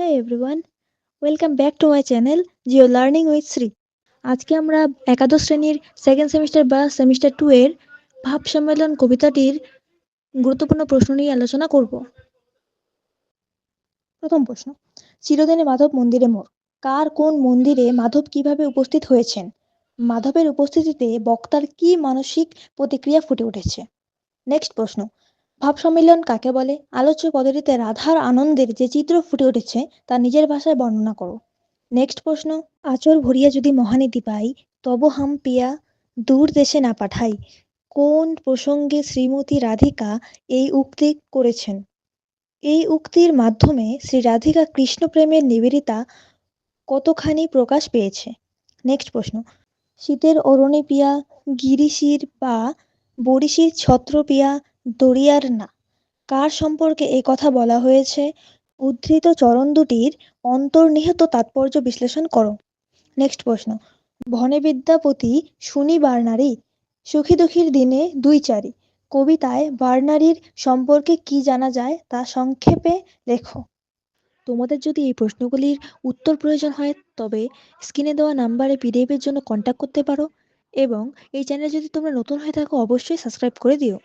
Hey everyone, welcome back to my channel Geo Learning with Sri. আজকে আমরা একাদশ শ্রেণির সেকেন্ড সেমিস্টার বা সেমিস্টার টু এর ভাব সম্মেলন কবিতাটির গুরুত্বপূর্ণ প্রশ্ন নিয়ে আলোচনা করব। প্রথম প্রশ্ন চিরদিনে মাধব মন্দিরে মোর। কার কোন মন্দিরে মাধব কীভাবে উপস্থিত হয়েছেন? মাধবের উপস্থিতিতে বক্তার কি মানসিক প্রতিক্রিয়া ফুটে উঠেছে? নেক্সট প্রশ্ন ভাব সম্মেলন কাকে বলে? আলোচ্য পদ্ধতিতে রাধার আনন্দের যে চিত্র ফুটে উঠেছে, তা নিজের ভাষায় বর্ণনা করো। নেক্সট প্রশ্ন আচর ভরিয়া যদি মহানীতি পাই, তব হাম পিয়া দূর দেশে না পাঠাই। কোন প্রসঙ্গে শ্রীমতী রাধিকা এই উক্তি করেছেন? এই উক্তির মাধ্যমে শ্রী রাধিকা কৃষ্ণ প্রেমের নিবেদিতা কতখানি প্রকাশ পেয়েছে? নেক্সট প্রশ্ন, শীতের অরণি পিয়া গিরিশির বা বরিশির ছত্র পিয়া দরিয়ার না। কার সম্পর্কে এই কথা বলা হয়েছে? উদ্ধৃত চরণ দুটির অন্তর্নিহিত তাৎপর্য বিশ্লেষণ করো। নেক্সট প্রশ্ন। ভনে বিদ্যাপতি শুনি বার্নারি, সুখী দুঃখীর দিনে দুই চারি। কবিতায় বার্নারির সম্পর্কে কি জানা যায় তা সংক্ষেপে লেখো। তোমাদের যদি এই প্রশ্নগুলির উত্তর প্রয়োজন হয়, তবে স্ক্রিনে দেওয়া নাম্বারে পিডিএফের জন্য কন্ট্যাক্ট করতে পারো এবং এই চ্যানেলে যদি তোমরা নতুন হয়ে থাকো, অবশ্যই সাবস্ক্রাইব করে দিও।